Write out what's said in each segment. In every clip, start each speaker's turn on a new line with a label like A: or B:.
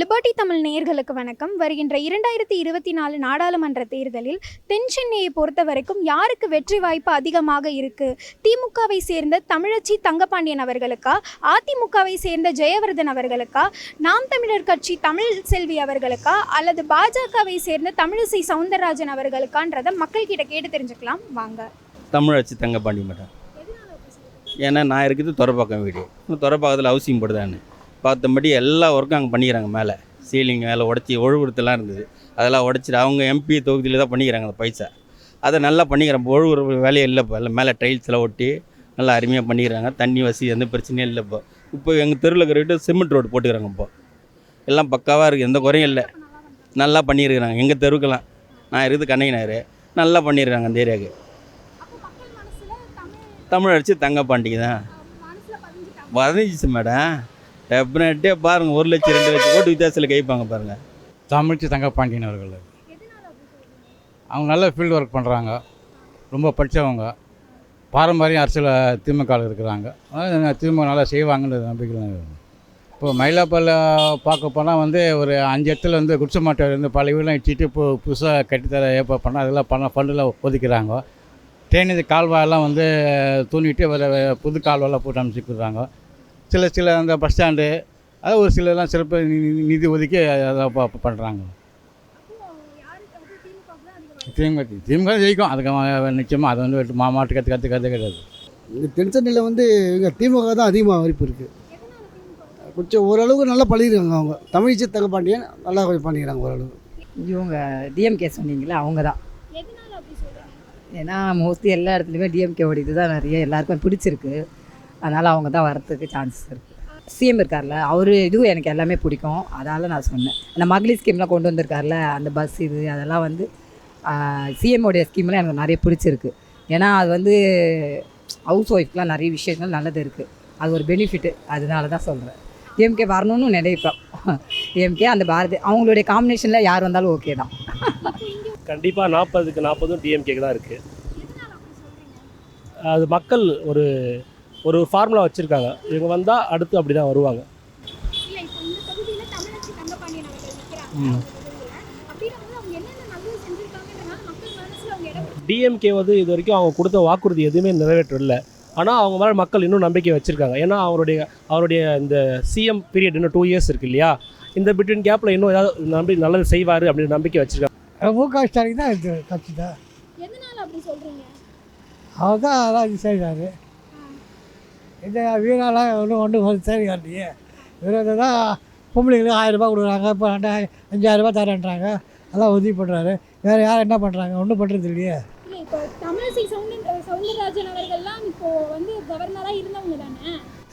A: Liberty Tamil நேயர்களுக்கு வணக்கம். வருகின்ற இரண்டாயிரத்தி இருபத்தி நாலு நாடாளுமன்ற தேர்தலில் தென் சென்னையை பொறுத்த வரைக்கும் யாருக்கு வெற்றி வாய்ப்பு அதிகமாக இருக்கு? திமுகவை சேர்ந்த தமிழச்சி தங்கபாண்டியன் அவர்களுக்கா? அதிமுகவை சேர்ந்த ஜெயவர்தன் அவர்களுக்கா? நாம் தமிழர் கட்சி தமிழ் செல்வி அவர்களுக்கா? அல்லது பாஜகவை சேர்ந்த தமிழிசை சவுந்தரராஜன் அவர்களுக்கான்றதை மக்கள் கிட்ட கேட்டு தெரிஞ்சுக்கலாம். வாங்க.
B: தமிழச்சி தங்கப்பாண்டி மேடம். ஏன்னா நான் இருக்கிறது துறப்பாக்கம் வீடு. துறப்பாக்கத்தில் ஹவுசிங் போர்டு பார்த்தபடி எல்லா ஒர்க்கும் அங்கே பண்ணிக்கிறாங்க மேலே. சீலிங் மேலே உடச்சி ஒழுகுறதுலாம் இருந்தது. அதெல்லாம் உடச்சிட்டு அவங்க எம்பி தொகுதியில் தான் பண்ணிக்கிறாங்க அந்த பைசா. அதை நல்லா பண்ணிக்கிறாங்க. ஒழுகுற வேலையே இல்லை இப்போ. எல்லாம் மேலே டைல்ஸ்லாம் ஒட்டி நல்லா அருமையாக பண்ணிக்கிறாங்க. தண்ணி வசதி எந்த பிரச்சனையும் இல்லை இப்போ. இப்போ எங்கள் தெருவில் இருக்கிற சிமெண்ட் ரோடு போட்டுக்கிறாங்க இப்போ. எல்லாம் பக்காவாக இருக்குது எந்த குறையும் இல்லை. நல்லா பண்ணியிருக்கிறாங்க. எங்கள் தெருவுக்கெல்லாம். நான் இருக்குது கண்ணையினார் நல்லா பண்ணியிருக்காங்க அந்த ஏரியாவுக்கு. தமிழ் அடிச்சு தங்கப்பாண்டிக்கு தான். பதினஞ்சு மேடம். டெஃபினட்டே பாருங்கள் ஒரு லட்சம் ரெண்டு லட்சம் ஓட்டு வித்தியாசத்தில் கைப்பாங்க பாருங்கள்
C: தமிழ்ச்சி தங்கப்பாண்டியன் அவர்கள். அவங்க நல்ல ஃபீல்டு ஒர்க் பண்ணுறாங்க ரொம்ப படித்தவங்க பாரம்பரிய அரசியல் திமுகவில் இருக்கிறாங்க. திமுக நல்லா செய்வாங்கன்ற நம்பிக்கை இப்போ மயிலாப்பல்ல பார்க்க போனால் வந்து ஒரு அஞ்சு இடத்துல வந்து குடிசை மாட்டை வந்து பழைய வீடெலாம் இடிச்சிட்டு இப்போ புதுசாக கட்டித்தர ஏப்பா பண்ணால் அதெல்லாம் பண்ண ஃபண்டில் ஒதுக்கிறாங்க. தேனி கால்வாயெல்லாம் வந்து தூண்டிட்டு வேறு புது கால்வாயெல்லாம் போட்டு அமைச்சிக்கிறாங்க சில சில அந்த பஸ் ஸ்டாண்டு அது ஒரு சிலலாம் சிறப்பு நிதி ஒதுக்கி அதை பண்ணுறாங்க திமுக திமுக ஜெயிக்கும். அதுக்கு நிச்சயமாக அது வந்து மா மாட்டு கற்று கற்று கற்று கிடையாது
D: இங்கே தென்சென்னையில் வந்து இங்கே திமுக தான் அதிகமாக வாய்ப்பு இருக்குது கொஞ்சம் ஓரளவுக்கு நல்லா பண்ணியிருக்காங்க அவங்க. தமிழிசை தங்கப்பாண்டியன் நல்லா கொஞ்சம் பண்ணிக்கிறாங்க ஓரளவு
E: இவங்க டிஎம்கே சொன்னீங்களே அவங்க தான். ஏன்னா மோஸ்ட்லி எல்லா இடத்துலையுமே டிஎம்கேவோட இது தான் நிறைய எல்லாருக்கும் பிடிச்சிருக்கு. அதனால் அவங்க தான் வரத்துக்கு சான்சஸ் இருக்குது சிஎம் இருக்கார்ல அவர் இதுவும் எனக்கு எல்லாமே பிடிக்கும். அதால் நான் சொன்னேன். அந்த மகளிர் ஸ்கீம்லாம் கொண்டு வந்திருக்கார்ல அந்த பஸ் இது அதெல்லாம் வந்து சிஎம்மோடைய ஸ்கீம்லாம் எனக்கு நிறைய பிடிச்சிருக்கு. ஏன்னா அது வந்து ஹவுஸ் ஒய்ஃப்க்குலாம் நிறைய விஷயங்கள் நல்லது இருக்குது அது ஒரு பெனிஃபிட்டு அதனால தான் சொல்கிறேன் டிஎம்கே வரணும்னு நினைப்பேன் ஏஎம்கே அந்த பாரதி அவங்களுடைய காம்பினேஷனில் யார் வந்தாலும் ஓகே தான்.
F: கண்டிப்பாக நாற்பதுக்கு நாற்பதும் டிஎம்கேக்கு தான் இருக்குது அது மக்கள் ஒரு ஒரு ஃபார்முலா வச்சுருக்காங்க. இவங்க வந்தால் அடுத்து அப்படி தான் வருவாங்க.
A: இல்ல இப்போ இந்த தொகுதியில தமிழச்சி தங்கபாண்டியன் அவர்கள் நிற்கிறாங்க
F: ம்.
A: அப்படின்னா அவங்க என்னென்ன நல்லது செஞ்சிருக்காங்கன்றனால மக்கள் மனசுல அவங்க இடம்
F: டிஎம்கே வந்து இது வரைக்கும் அவங்க கொடுத்த வாக்குறுதி எதுவுமே நிறைவேற்றல ஆனால் அவங்க மேலே மக்கள் இன்னும் நம்பிக்கை வச்சுருக்காங்க. ஏன்னா அவருடைய அவருடைய இந்த சிஎம் பீரியட் இன்னும் டூ இயர்ஸ் இருக்கு இல்லையா? இந்த பிட்வீன் கேப்பில் இன்னும் ஏதாவது நம்பி நல்லது செய்வார் அப்படின்னு நம்பிக்கை வச்சுருக்காங்க.
D: மு க ஸ்டாலின் தான் இது கட்சி தான்.
A: எதனால அப்படி சொல்றீங்க?
D: அவர் தான் இது செய்கிறாரு இந்த வீணாலாம் ஒன்றும் ஒன்றும் வந்து சரி வரலையே இவர் தான் பொம்பளைங்களுக்கு ஆயிரம் ரூபாய் கொடுக்குறாங்க இப்போ ரெண்டாயிரம் அஞ்சாயிரம் ரூபாய் தரேன்றாங்க. அதெல்லாம் உதவி பண்ணுறாரு வேறு யார் என்ன பண்ணுறாங்க ஒன்றும் பண்ணுறது இல்லையே.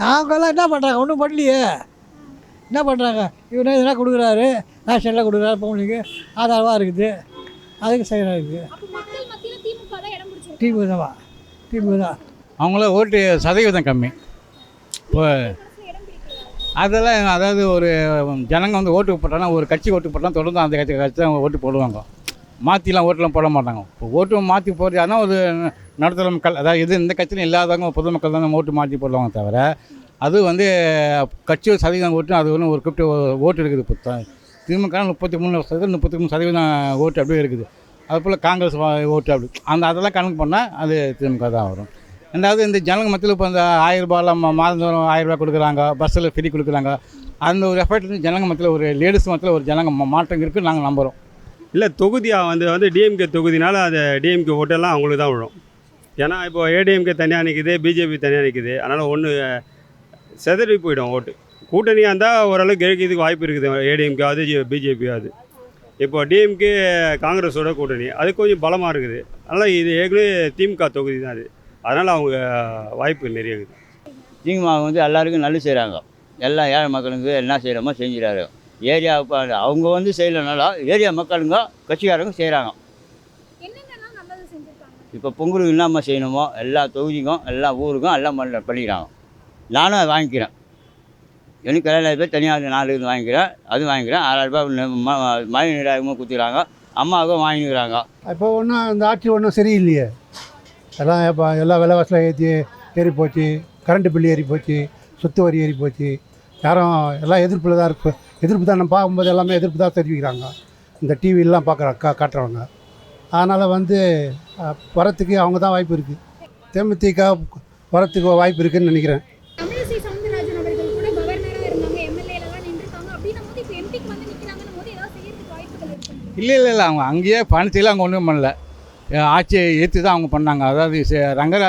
D: அவங்கெல்லாம் என்ன பண்ணுறாங்க ஒன்றும் பண்ணலையே. என்ன பண்ணுறாங்க இவனே எதனா கொடுக்குறாரு? ரேஷன்லாம் கொடுக்குறாரு பொம்பளைக்கு ஆதாரமாக இருக்குது. அதுக்கு செய்கிறாரு
A: பிடிச்சிருக்கு
D: திமுக தான் திமுக தான்
C: அவங்கள ஓட்டு சதவீதம் கம்மி. இப்போ அதெல்லாம் அதாவது ஒரு ஜனங்க வந்து ஓட்டு போட்டாங்கன்னா ஒரு கட்சி ஓட்டு போட்டால் தொடர்ந்து அந்த கட்சி கட்சி தான் ஓட்டு போடுவாங்க. மாற்றிலாம் ஓட்டுலாம் போட மாட்டாங்க. இப்போ ஓட்டு மாற்றி போடுறது ஒரு நடுத்தர மக்கள் அதாவது இது இந்த கட்சியிலும் இல்லாதவங்க பொதுமக்கள் தான் ஓட்டு மாற்றி போடுவாங்க தவிர அது வந்து கட்சி சதவீதம் ஓட்டு அது ஒன்று ஒரு குறிப்பிட்ட ஓட்டு இருக்குது. இப்போ திமுக முப்பத்தி மூணு சதவீதம் முப்பத்தி மூணு சதவீதம் ஓட்டு அப்படியே இருக்குது. அதுபோல் காங்கிரஸ் ஓட்டு அப்படி அந்த அதெல்லாம் கணக்கு பண்ணால் அது திமுக தான் வரும். ரெண்டாவது இந்த ஜனங்க மத்தியில் இப்போ அந்த ஆயிரம் மாதந்தோறும் ஆயிரம் ரூபாய் கொடுக்குறாங்க பஸ்ஸில் ஃப்ரீ கொடுக்குறாங்க. அந்த ஒரு எஃபர்ட் வந்து ஜனங்க மத்தியில் ஒரு லேடிஸ் மத்தியில் ஒரு ஜனங்க மாற்றம் இருக்குன்னு நாங்கள் நம்புகிறோம்
G: இல்லை தொகுதியாக வந்து வந்து டிஎம்கே தொகுதினால அது டிஎம்கே ஓட்டெல்லாம் அவங்களுக்கு தான் விழும். ஏன்னா இப்போ ஏடிஎம்கே தனியாக நிற்கிது பிஜேபி தனியாக நிற்கிது அதனால் ஒன்று செதறி போயிடும் ஓட்டு. கூட்டணியாக இருந்தால் ஓரளவுக்கு கிடைக்கிறதுக்கு வாய்ப்பு இருக்குது ஏடிஎம்கேவாது அது பிஜேபி அது இப்போ டிஎம்கே காங்கிரஸோட கூட்டணி அது கொஞ்சம் பலமாக இருக்குது. அதனால் இது ஏற்கனவே திமுக தொகுதி தான் அது. அதனால் அவங்க வாய்ப்பு நிறைய இருக்குது.
H: திமுக வந்து எல்லாருக்கும் நல்லது செய்கிறாங்க எல்லா ஏழை மக்களுக்கு என்ன செய்கிறோமோ செஞ்சுறாரு ஏரியா இப்போ அவங்க வந்து செய்யலைனாலும் ஏரியா மக்களுங்க கட்சிக்காரங்க செய்கிறாங்க
A: என்னென்னலாம் நல்லது செஞ்சுருக்காங்க?
H: இப்போ பொங்கலுக்கு என்னம்மா செய்யணுமோ எல்லா தொகுதிக்கும் எல்லா ஊருக்கும் எல்லாம் பண்ண பண்ணிக்கிறாங்க நானும் அதை வாங்கிக்கிறேன். எனக்கு ஏழாயிரம் பேர் தனியாக நாலு இது வாங்கிக்கிறேன் அது வாங்கிக்கிறேன். ஆறாயிரரூபா மழை நீராகமும் குத்திக்கிறாங்க அம்மாவுக்கும் வாங்கிக்கிறாங்க.
D: இப்போ ஒன்றும் இந்த ஆட்சி ஒன்றும் சரியில்லையே. எல்லாம் இப்போ எல்லா விலைவாசியில் ஏற்றி ஏறி போச்சு. கரண்ட் பில் ஏறி போச்சு. சொத்து வரி ஏறி போச்சு. யாரும் எல்லாம் எதிர்ப்பில் தான் இருக்கு எதிர்ப்பு தான் நம்ம பார்க்கும்போது எல்லாமே எதிர்ப்பு தான் தெரிவிக்கிறாங்க. இந்த டிவிலாம் பார்க்குற கா காட்டுறவங்க. அதனால் வந்து வரத்துக்கு அவங்க தான் வாய்ப்பு இருக்குது தேமுதிக வரத்துக்கு வாய்ப்பு இருக்குதுன்னு நினைக்கிறேன்.
C: இல்லை இல்லை இல்லை. அவங்க அங்கேயே பணத்தையெல்லாம் அவங்க ஒன்றும் பண்ணல. ஆட்சியை ஏற்றி தான் அவங்க பண்ணாங்க. அதாவது சே- ரங்கர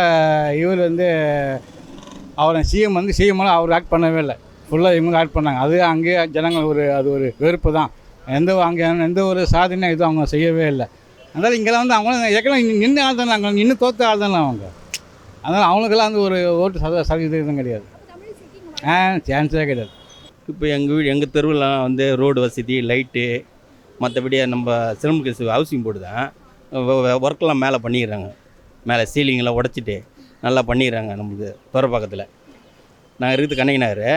C: இவர் வந்து அவரை சிஎம் வந்து சிஎம்லாம் அவர் ஆக்ட் பண்ணவே இல்லை. ஃபுல்லாக இவங்க ஆக்ட் பண்ணாங்க. அது அங்கேயே ஜனங்கள் ஒரு அது ஒரு வெறுப்பு தான். எந்த அங்கே எந்த ஒரு சாதனையும் இதுவும் அவங்க செய்யவே இல்லை. அதனால் இங்கெல்லாம் வந்து அவங்களும் ஏற்கனவே நின்று ஆள் தானே அவங்க நின்று தோற்று ஆள் தானே அவங்க. அதனால் அவங்களுக்கெல்லாம் வந்து ஒரு ஓட்டு சத சதவீதம் கிடையாது. ஆ சான்ஸே கிடையாது.
B: இப்போ எங்கள் வீடு எங்கள் தெருவுலாம் வந்து ரோடு வசதி லைட்டு மற்றபடி நம்ம சிலம்பு ஹவுசிங் போர்டு தான் ஒர்க்கெலாம் மேலே பண்ணிடுறாங்க மேலே சீலிங்கெல்லாம் உடச்சிட்டு நல்லா பண்ணிடுறாங்க நமக்கு துறப்பாக்கத்தில் நாங்கள் இருக்குது கண்ணகி நகர்.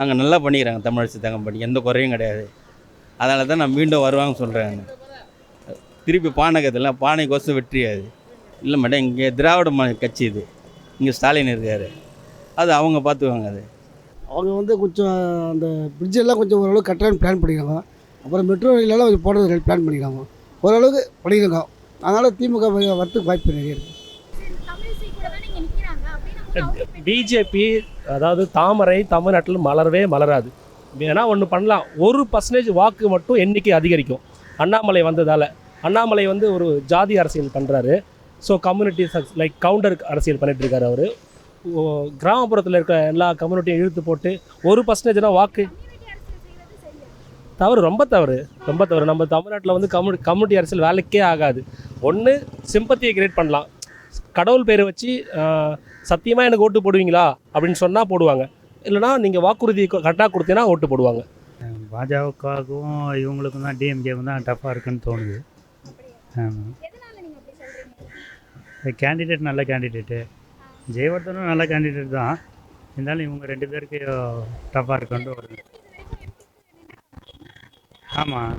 B: அங்கே நல்லா பண்ணிக்கிறாங்க தமிழரசு தங்கம்பட்டி எந்த குறையும் கிடையாது. அதனால தான் நான் மீண்டும் வருவாங்கன்னு சொல்கிறேன் திருப்பி பானகத்தில் பானைக்கோசம் வெற்றியாது இல்லை மேடம் இங்கே திராவிட மா கட்சி இது. இங்கே ஸ்டாலின் இருக்கார். அது அவங்க பார்த்துக்குவாங்க அது.
D: அவங்க வந்து கொஞ்சம் அந்த பிரிட்ஜெல்லாம் கொஞ்சம் ஓரளவுக்கு கட்டுறான்னு பிளான் பண்ணிக்கிறாங்க அப்புறம் மெட்ரோ ரயிலெல்லாம் கொஞ்சம் போடுறது பிளான் பண்ணிக்கிறாங்க ஓரளவுக்கு பண்ணிக்கிறாங்க அதனால் திமுக வரத்துக்கு வாய்ப்பு நிறைய இருக்குது
F: பிஜேபி அதாவது தாமரை தமிழ்நாட்டில் மலரவே மலராது. ஏன்னா ஒன்று பண்ணலாம். ஒரு பர்சன்டேஜ் வாக்கு மட்டும் எண்ணிக்கை அதிகரிக்கும். அண்ணாமலை வந்ததால். அண்ணாமலை வந்து ஒரு ஜாதி அரசியல் பண்ணுறாரு ஸோ கம்யூனிட்டி லைக் கவுண்டர் அரசியல் பண்ணிட்டு இருக்காரு அவர். கிராமப்புறத்தில் இருக்க எல்லா கம்யூனிட்டியும் இழுத்து போட்டு ஒரு பர்சன்டேஜ்னா வாக்கு தவறு ரொம்ப தவறு ரொம்ப தவறு. நம்ம தமிழ்நாட்டில் வந்து கம்யூனி கம்யூனிட்டி அரசியல் வேலைக்கே ஆகாது. ஒன்று சிம்பத்தியை கிரியேட் பண்ணலாம். கடவுள் பேரை வச்சு சத்தியமாக எனக்கு ஓட்டு போடுவீங்களா? அப்படின்னு சொன்னால் போடுவாங்க. இல்லைனா நீங்கள் வாக்குறுதி கரெக்டாக கொடுத்தீங்கன்னா ஓட்டு போடுவாங்க.
C: பாஜகவுக்கும் இவங்களுக்கும் தான் டிஎம்கேவும் தான் டஃப்பாக இருக்குன்னு தோணுது. ஆமாம்
A: எதனால நீங்க அப்படி சொல்றீங்க?
C: கேண்டிடேட் நல்ல கேண்டிடேட்டு ஜெயவர்தனும் நல்ல கேண்டிடேட் தான். இருந்தாலும் இவங்க ரெண்டு பேருக்கு டஃப்பாக இருக்குன்னு ஒரு ஆமாம்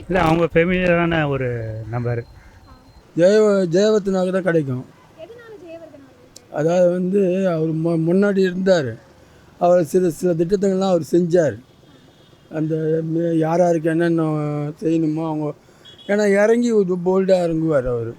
C: இல்லை அவங்க ஃபெமிலியரான ஒரு நம்பர்
D: ஜெய ஜெயவர்த்தனாக தான் கிடைக்கும். அதாவது வந்து அவர் மு முன்னாடி இருந்தார். அவர் சில சில திட்டத்தங்கள்லாம் அவர் செஞ்சார். அந்த யார் யாருக்கு என்னென்ன செய்யணுமோ அவங்க ஏன்னா இறங்கி போல்டாக இறங்குவார் அவர்.